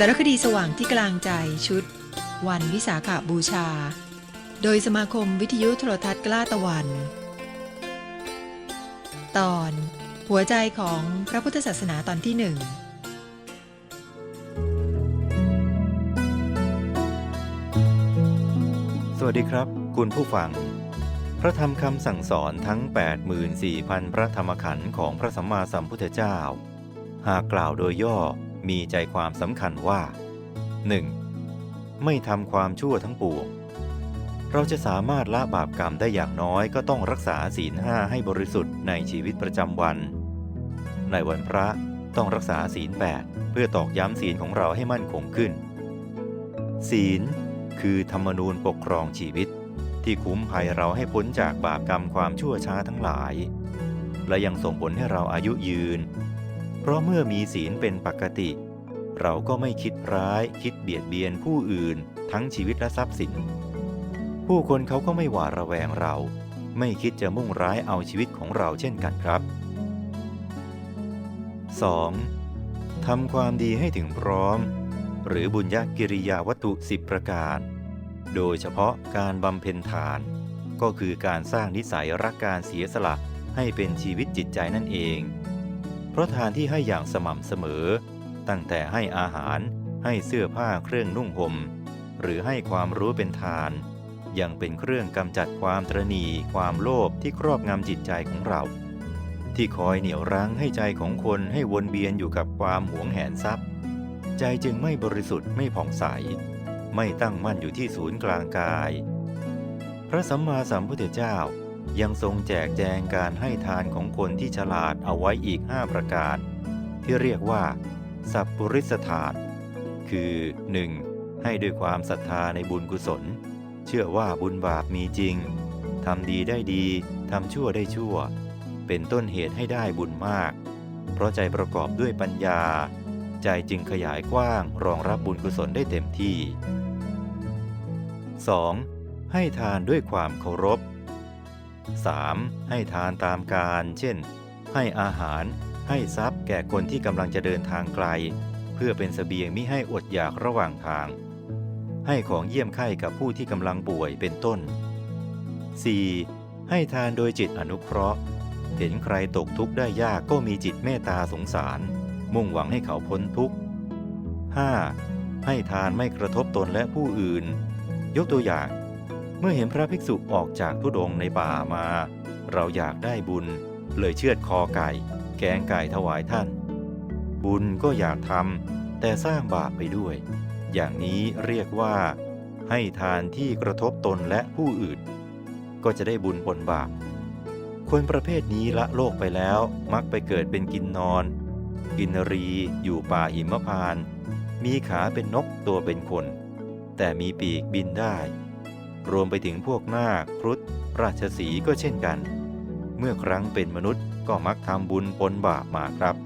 สารคดีสว่างที่กลางใจชุด วันวิสาขาบูชา โดยสมาคมวิทยุโทรทัศน์กล้าตะวัน ตอน หัวใจของพระพุทธศาสนาตอนที่หนึ่งสวัสดีครับ คุณผู้ฟัง พระธรรมคำสั่งสอนทั้ง 84,000 พระธรรมขันธ์ของพระสัมมาสัมพุทธเจ้า หากกล่าวโดยย่อ มีใจความสำคัญว่า 1. ไม่ทำความชั่วทั้งปวง เราจะสามารถละบาปกรรมได้อย่างน้อยก็ต้องรักษาศีลห้าให้บริสุทธิ์ในชีวิตประจำวัน ในวันพระต้องรักษาศีลแปดเพื่อตอกย้ำศีลของเราให้มั่นคงขึ้น ศีล คือธรรมนูญปกครองชีวิต ที่คุ้มภัยเราให้พ้นจากบาปกรรมความชั่วช้าทั้งหลาย และยังส่งผลให้เราอายุยืน ราะเมื่อมีศีลเป็นปกติ เราก็ไม่คิดร้ายคิดเบียดเบียนผู้อื่น ทั้งชีวิตและทรัพย์สิน ผู้คนเขาก็ไม่หวาดระแวงเรา ไม่คิดจะมุ่งร้ายเอาชีวิตของเราเช่นกันครับ 2. ทำความดีให้ถึงพร้อม หรือบุญญากิริยาวัตถุสิบประการ โดยเฉพาะการบำเพ็ญทาน ก็คือการสร้างนิสัยรักการเสียสละให้เป็นชีวิตจิตใจนั่นเอง ราะทานที่ให้อย่างสม่ำเสมอ ตั้งแต่ให้อาหาร ให้เสื้อผ้าเครื่องนุ่งห่ม หรือให้ความรู้เป็นทาน ยังเป็นเครื่องกำจัดความตรณีความโลภที่ครอบงำจิตใจของเรา ที่คอยเหนี่ยวรั้งให้ใจของคนให้วนเวียนอยู่กับความหวงแหนทรัพย์ ใจจึงไม่บริสุทธิ์ไม่ผ่องใส ไม่ตั้งมั่นอยู่ที่ศูนย์กลางกาย พระสัมมาสัมพุทธเจ้า ยังทรงแจกแจงการให้ทานของคนที่ฉลาดเอาไว้อีก 5 ประการ ที่เรียกว่า สัพปริสทาน คือ 1. ให้ด้วยความศรัทธาในบุญกุศล เชื่อว่าบุญบาปมีจริงทำดีได้ดีทำชั่วได้ชั่ว เป็นต้นเหตุให้ได้บุญมาก เพราะใจประกอบด้วยปัญญา ใจจึงขยายกว้างรองรับบุญกุศลได้เต็มที่ 2. ให้ทานด้วยความเคารพ 3. ให้ทานตามการ เช่น ให้อาหาร ให้ทรัพย์แก่คนที่กำลังจะเดินทางไกล เพื่อเป็นเสบียงมิให้อดอยากระหว่างทาง ให้ของเยี่ยมไข้กับผู้ที่กำลังป่วยเป็นต้น 4. ให้ทานโดยจิตอนุเคราะห์ เห็นใครตกทุกข์ได้ยากก็มีจิตเมตตาสงสาร มุ่งหวังให้เขาพ้นทุกข์ 5. ให้ทานไม่กระทบตนและผู้อื่น ยกตัวอย่าง เมื่อเห็นพระภิกษุออกจากทุดงในป่ามา เราอยากได้บุญ เลยเชือดคอไก่ แกงไก่ถวายท่าน บุญก็อยากทำแต่สร้างบาปไปด้วย อย่างนี้เรียกว่า ให้ทานที่กระทบตนและผู้อื่น ก็จะได้บุญผลบาป คนประเภทนี้ละโลกไปแล้วมักไปเกิดเป็นกินนอน กินรีอยู่ป่าหิมพาน มีขาเป็นนกตัวเป็นคน แต่มีปีกบินได้ รวมไปถึงพวกนาคครุฑราชสีก็เช่นกัน เมื่อครั้งเป็นมนุษย์ก็มักทำบุญปนบาปมาครับ